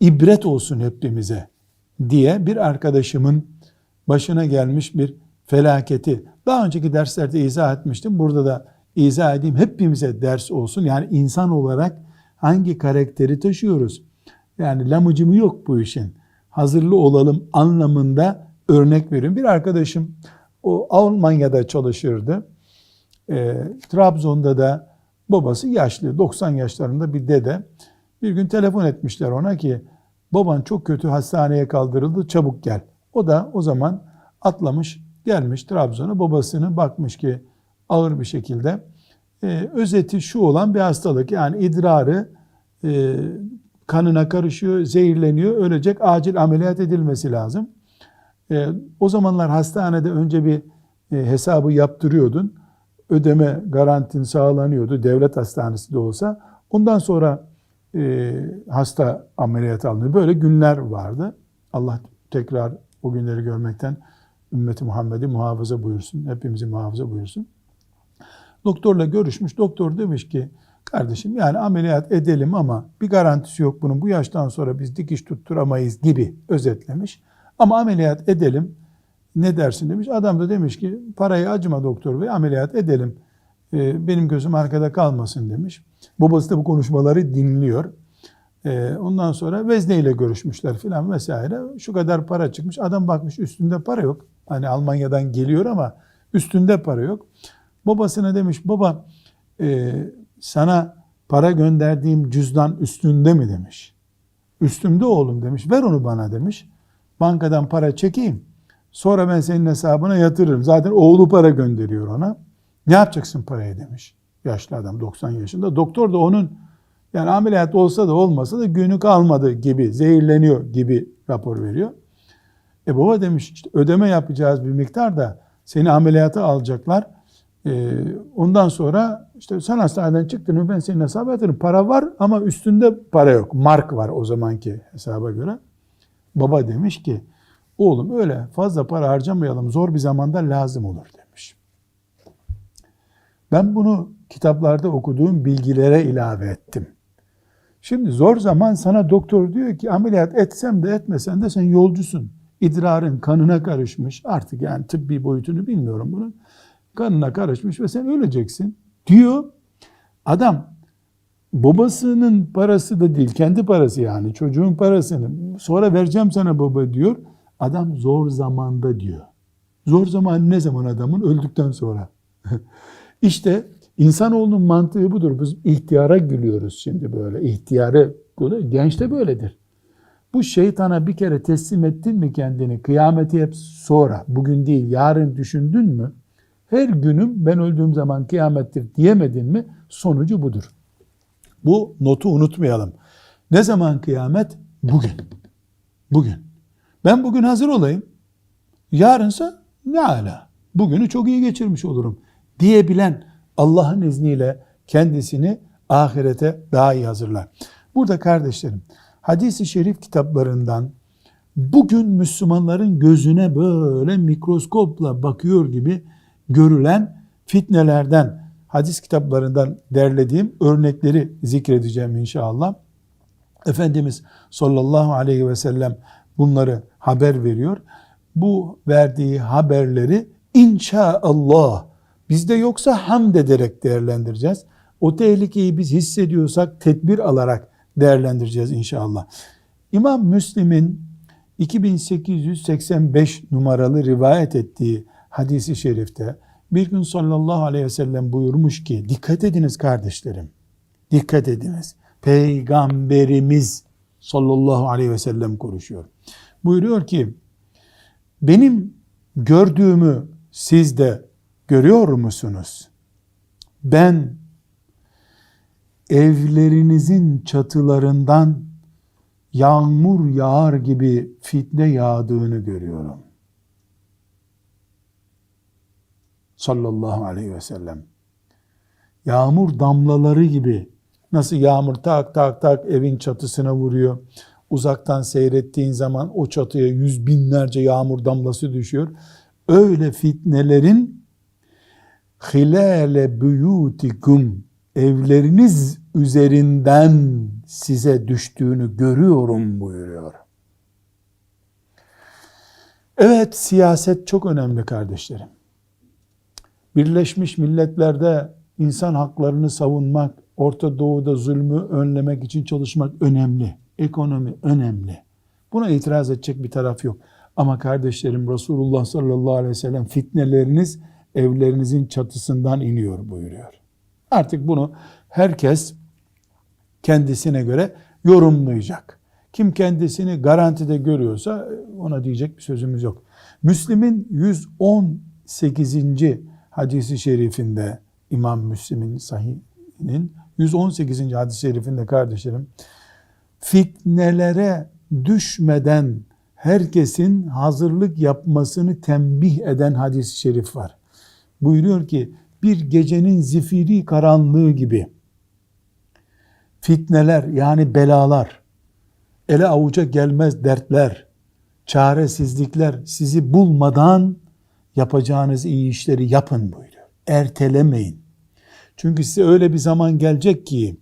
ibret olsun hepimize diye bir arkadaşımın başına gelmiş bir felaketi daha önceki derslerde izah etmiştim. Burada da izah edeyim. Hepimize ders olsun. Yani insan olarak hangi karakteri taşıyoruz? Yani lamıcımı yok bu işin. Hazırlı olalım anlamında örnek veriyorum. Bir arkadaşım o Almanya'da çalışırdı. E, Trabzon'da da babası yaşlı 90 yaşlarında bir dede. Bir gün telefon etmişler ona ki baban çok kötü hastaneye kaldırıldı çabuk gel. O da o zaman atlamış gelmiş Trabzon'a babasını bakmış ki ağır bir şekilde e, özeti şu olan bir hastalık yani idrarı e, kanına karışıyor, zehirleniyor, ölecek, acil ameliyat edilmesi lazım. E, o zamanlar hastanede önce bir e, hesabı yaptırıyordun. Ödeme garantin sağlanıyordu devlet hastanesi de olsa. Ondan sonra e, hasta ameliyat alınıyor. Böyle günler vardı. Allah tekrar o günleri görmekten ümmeti Muhammed'i muhafaza buyursun. Hepimizi muhafaza buyursun. Doktorla görüşmüş. Doktor demiş ki kardeşim yani ameliyat edelim ama bir garantisi yok bunun. Bu yaştan sonra biz dikiş tutturamayız gibi özetlemiş. Ama ameliyat edelim. Ne dersin demiş. Adam da demiş ki parayı acıma doktor bey ameliyat edelim. Ee, benim gözüm arkada kalmasın demiş. Babası da bu konuşmaları dinliyor. Ee, ondan sonra Vezne ile görüşmüşler filan vesaire. Şu kadar para çıkmış. Adam bakmış üstünde para yok. Hani Almanya'dan geliyor ama üstünde para yok. Babasına demiş baba e, sana para gönderdiğim cüzdan üstünde mi demiş. Üstümde oğlum demiş. Ver onu bana demiş. Bankadan para çekeyim. Sonra ben senin hesabına yatırırım. Zaten oğlu para gönderiyor ona. Ne yapacaksın parayı demiş. Yaşlı adam 90 yaşında. Doktor da onun yani ameliyat olsa da olmasa da günü kalmadı gibi, zehirleniyor gibi rapor veriyor. E baba demiş işte ödeme yapacağız bir miktar da seni ameliyata alacaklar. E, ondan sonra işte sen hastaneden çıktın mı ben senin hesaba yatırırım. Para var ama üstünde para yok. Mark var o zamanki hesaba göre. Baba demiş ki oğlum öyle fazla para harcamayalım zor bir zamanda lazım olur. Ben bunu kitaplarda okuduğum bilgilere ilave ettim. Şimdi zor zaman sana doktor diyor ki ameliyat etsem de etmesen de sen yolcusun. İdrarın kanına karışmış artık yani tıbbi boyutunu bilmiyorum bunun. Kanına karışmış ve sen öleceksin diyor. Adam babasının parası da değil kendi parası yani çocuğun parasını sonra vereceğim sana baba diyor. Adam zor zamanda diyor. Zor zaman ne zaman adamın? Öldükten sonra. işte insanoğlunun mantığı budur. Biz ihtiyara gülüyoruz şimdi böyle. İhtiyarı genç de böyledir. Bu şeytana bir kere teslim ettin mi kendini? Kıyameti hep sonra, bugün değil, yarın düşündün mü? Her günüm ben öldüğüm zaman kıyamettir diyemedin mi? Sonucu budur. Bu notu unutmayalım. Ne zaman kıyamet? Bugün. Bugün. Ben bugün hazır olayım. Yarınsa ne ala. Bugünü çok iyi geçirmiş olurum diyebilen Allah'ın izniyle kendisini ahirete daha iyi hazırlar. Burada kardeşlerim hadisi şerif kitaplarından bugün Müslümanların gözüne böyle mikroskopla bakıyor gibi görülen fitnelerden hadis kitaplarından derlediğim örnekleri zikredeceğim inşallah. Efendimiz sallallahu aleyhi ve sellem bunları haber veriyor. Bu verdiği haberleri inşallah bizde yoksa hamd ederek değerlendireceğiz. O tehlikeyi biz hissediyorsak tedbir alarak değerlendireceğiz inşallah. İmam Müslim'in 2885 numaralı rivayet ettiği hadisi şerifte bir gün sallallahu aleyhi ve sellem buyurmuş ki dikkat ediniz kardeşlerim. Dikkat ediniz. Peygamberimiz sallallahu aleyhi ve sellem konuşuyor. Buyuruyor ki benim gördüğümü siz de görüyor musunuz? Ben evlerinizin çatılarından yağmur yağar gibi fitne yağdığını görüyorum. Sallallahu aleyhi ve sellem. Yağmur damlaları gibi nasıl yağmur tak tak tak evin çatısına vuruyor. Uzaktan seyrettiğin zaman o çatıya yüz binlerce yağmur damlası düşüyor. Öyle fitnelerin hilale buyutikum evleriniz üzerinden size düştüğünü görüyorum buyuruyor. Evet siyaset çok önemli kardeşlerim. Birleşmiş Milletler'de insan haklarını savunmak, Orta Doğu'da zulmü önlemek için çalışmak önemli. Ekonomi önemli. Buna itiraz edecek bir taraf yok. Ama kardeşlerim Resulullah sallallahu aleyhi ve sellem fitneleriniz evlerinizin çatısından iniyor buyuruyor. Artık bunu herkes kendisine göre yorumlayacak. Kim kendisini garantide görüyorsa ona diyecek bir sözümüz yok. Müslim'in 118. hadisi şerifinde İmam Müslim'in sahihinin 118. hadis-i şerifinde kardeşlerim fitnelere düşmeden herkesin hazırlık yapmasını tembih eden hadis-i şerif var. Buyuruyor ki bir gecenin zifiri karanlığı gibi fitneler yani belalar, ele avuca gelmez dertler, çaresizlikler sizi bulmadan yapacağınız iyi işleri yapın buyuruyor. Ertelemeyin. Çünkü size öyle bir zaman gelecek ki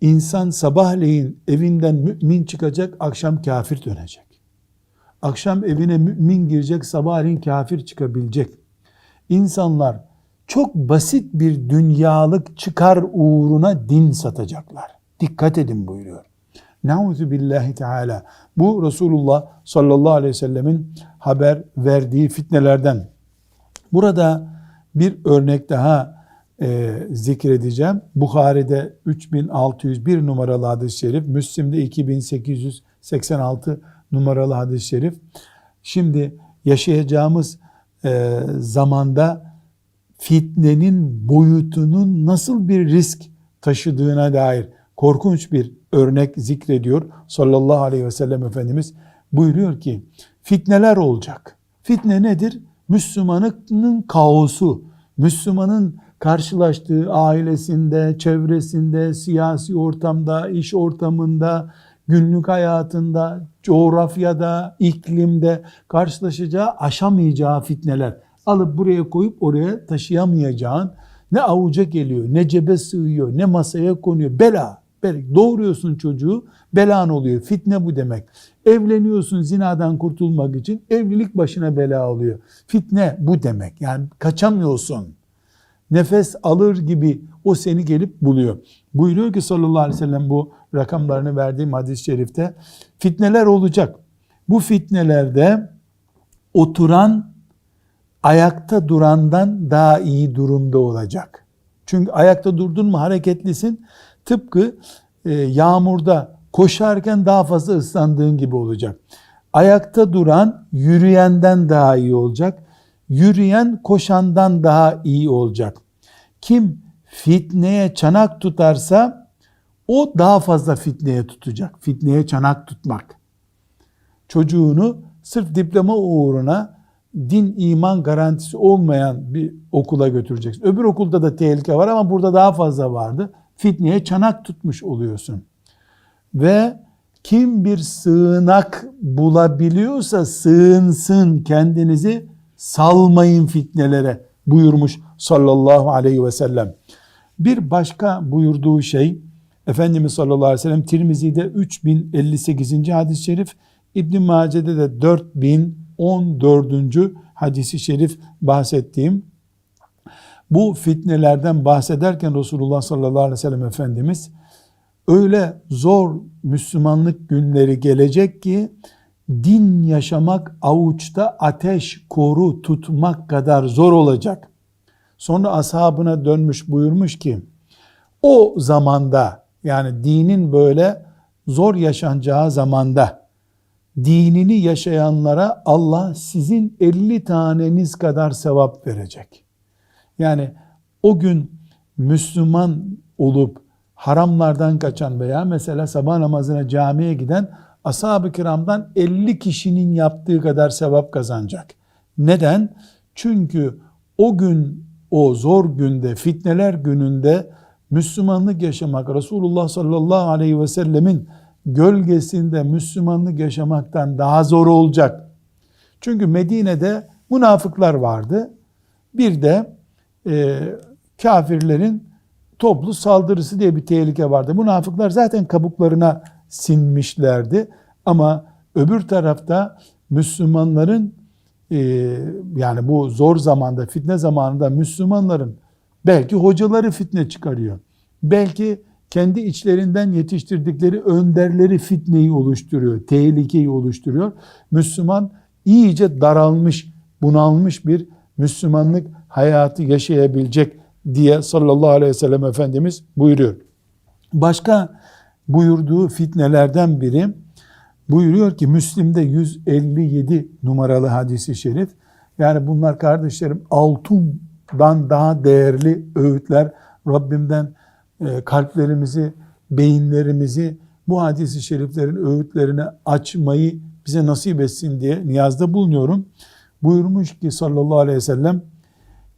insan sabahleyin evinden mümin çıkacak, akşam kafir dönecek. Akşam evine mümin girecek, sabahleyin kafir çıkabilecek. İnsanlar çok basit bir dünyalık çıkar uğruna din satacaklar. Dikkat edin buyuruyor. Nauzu billahi teala. Bu Resulullah sallallahu aleyhi ve sellemin haber verdiği fitnelerden. Burada bir örnek daha e, zikredeceğim. Bukhari'de 3601 numaralı hadis-i şerif, Müslim'de 2886 numaralı hadis-i şerif. Şimdi yaşayacağımız e, zamanda fitnenin boyutunun nasıl bir risk taşıdığına dair korkunç bir örnek zikrediyor sallallahu aleyhi ve sellem Efendimiz. Buyuruyor ki fitneler olacak. Fitne nedir? Müslümanın kaosu, Müslümanın karşılaştığı ailesinde, çevresinde, siyasi ortamda, iş ortamında, günlük hayatında, coğrafyada, iklimde karşılaşacağı, aşamayacağı fitneler. Alıp buraya koyup oraya taşıyamayacağın ne avuca geliyor, ne cebe sığıyor, ne masaya konuyor. Bela. Doğuruyorsun çocuğu, belan oluyor. Fitne bu demek. Evleniyorsun zinadan kurtulmak için, evlilik başına bela oluyor. Fitne bu demek. Yani kaçamıyorsun. Nefes alır gibi o seni gelip buluyor. Buyuruyor ki sallallahu aleyhi ve sellem bu rakamlarını verdiğim hadis-i şerifte fitneler olacak. Bu fitnelerde oturan ayakta durandan daha iyi durumda olacak. Çünkü ayakta durdun mu hareketlisin. Tıpkı e, yağmurda koşarken daha fazla ıslandığın gibi olacak. Ayakta duran yürüyenden daha iyi olacak. Yürüyen koşandan daha iyi olacak. Kim fitneye çanak tutarsa o daha fazla fitneye tutacak. Fitneye çanak tutmak. Çocuğunu sırf diploma uğruna din iman garantisi olmayan bir okula götüreceksin. Öbür okulda da tehlike var ama burada daha fazla vardı. Fitneye çanak tutmuş oluyorsun. Ve kim bir sığınak bulabiliyorsa sığınsın kendinizi salmayın fitnelere buyurmuş sallallahu aleyhi ve sellem. Bir başka buyurduğu şey Efendimiz sallallahu aleyhi ve sellem Tirmizi'de 3058. hadis-i şerif İbn Mace'de de 4014. hadisi şerif bahsettiğim bu fitnelerden bahsederken Resulullah sallallahu aleyhi ve sellem Efendimiz öyle zor Müslümanlık günleri gelecek ki din yaşamak avuçta ateş koru tutmak kadar zor olacak. Sonra ashabına dönmüş buyurmuş ki o zamanda yani dinin böyle zor yaşanacağı zamanda dinini yaşayanlara Allah sizin 50 taneniz kadar sevap verecek. Yani o gün Müslüman olup haramlardan kaçan veya mesela sabah namazına camiye giden ashab-ı kiramdan 50 kişinin yaptığı kadar sevap kazanacak. Neden? Çünkü o gün o zor günde, fitneler gününde Müslümanlık yaşamak, Resulullah sallallahu aleyhi ve sellemin gölgesinde Müslümanlık yaşamaktan daha zor olacak. Çünkü Medine'de münafıklar vardı. Bir de e, kafirlerin toplu saldırısı diye bir tehlike vardı. Münafıklar zaten kabuklarına sinmişlerdi. Ama öbür tarafta Müslümanların e, yani bu zor zamanda, fitne zamanında Müslümanların belki hocaları fitne çıkarıyor. Belki kendi içlerinden yetiştirdikleri önderleri fitneyi oluşturuyor, tehlikeyi oluşturuyor. Müslüman iyice daralmış, bunalmış bir Müslümanlık hayatı yaşayabilecek diye sallallahu aleyhi ve sellem Efendimiz buyuruyor. Başka buyurduğu fitnelerden biri buyuruyor ki Müslim'de 157 numaralı hadisi şerif. Yani bunlar kardeşlerim altından daha değerli öğütler. Rabbimden e, kalplerimizi, beyinlerimizi bu hadisi şeriflerin öğütlerine açmayı bize nasip etsin diye niyazda bulunuyorum. Buyurmuş ki sallallahu aleyhi ve sellem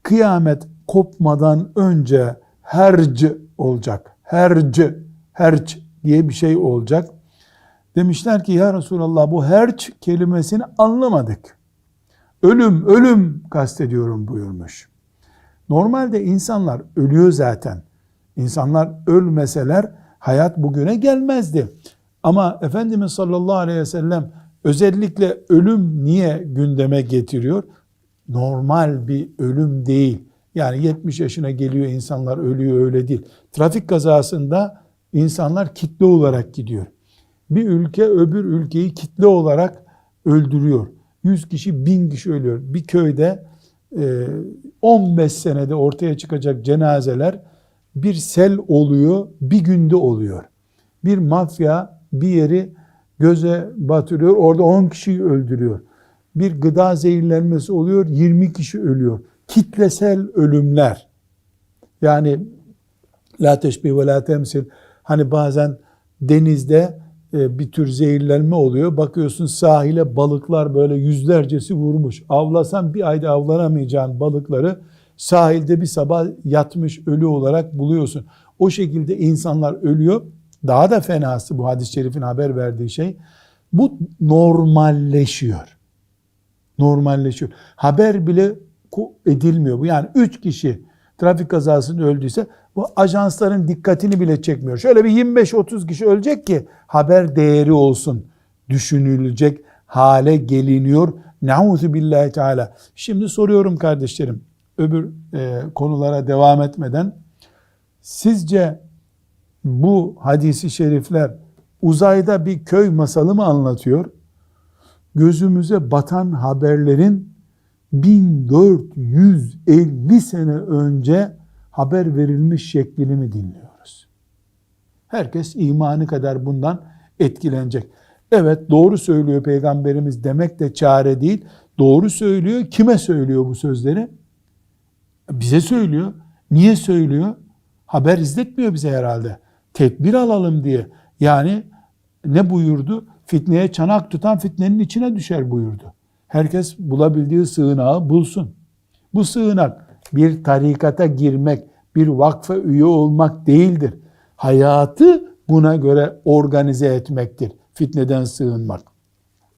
kıyamet kopmadan önce herc olacak. Herc, herc diye bir şey olacak. Demişler ki ya Resulallah bu herç kelimesini anlamadık. Ölüm, ölüm kastediyorum buyurmuş. Normalde insanlar ölüyor zaten. İnsanlar ölmeseler hayat bugüne gelmezdi. Ama Efendimiz sallallahu aleyhi ve sellem özellikle ölüm niye gündeme getiriyor? Normal bir ölüm değil. Yani 70 yaşına geliyor insanlar ölüyor öyle değil. Trafik kazasında insanlar kitle olarak gidiyor. Bir ülke öbür ülkeyi kitle olarak öldürüyor. 100 kişi, 1000 kişi ölüyor. Bir köyde 15 senede ortaya çıkacak cenazeler bir sel oluyor, bir günde oluyor. Bir mafya bir yeri göze batırıyor, orada 10 kişiyi öldürüyor. Bir gıda zehirlenmesi oluyor, 20 kişi ölüyor. Kitlesel ölümler. Yani la teşbih ve la temsil. Hani bazen denizde bir tür zehirlenme oluyor. Bakıyorsun sahile balıklar böyle yüzlercesi vurmuş. Avlasan bir ayda avlanamayacağın balıkları sahilde bir sabah yatmış ölü olarak buluyorsun. O şekilde insanlar ölüyor. Daha da fenası bu hadis-i şerifin haber verdiği şey. Bu normalleşiyor. Normalleşiyor. Haber bile edilmiyor. Bu yani üç kişi trafik kazasında öldüyse bu ajansların dikkatini bile çekmiyor. Şöyle bir 25-30 kişi ölecek ki haber değeri olsun düşünülecek hale geliniyor. Nauzu billahi teala. Şimdi soruyorum kardeşlerim öbür e, konulara devam etmeden sizce bu hadisi şerifler uzayda bir köy masalı mı anlatıyor? Gözümüze batan haberlerin 1450 sene önce haber verilmiş şeklini mi dinliyoruz? Herkes imanı kadar bundan etkilenecek. Evet doğru söylüyor peygamberimiz demek de çare değil. Doğru söylüyor. Kime söylüyor bu sözleri? Bize söylüyor. Niye söylüyor? Haber izletmiyor bize herhalde. Tedbir alalım diye. Yani ne buyurdu? Fitneye çanak tutan fitnenin içine düşer buyurdu. Herkes bulabildiği sığınağı bulsun. Bu sığınak bir tarikata girmek, bir vakfa üye olmak değildir. Hayatı buna göre organize etmektir. Fitneden sığınmak.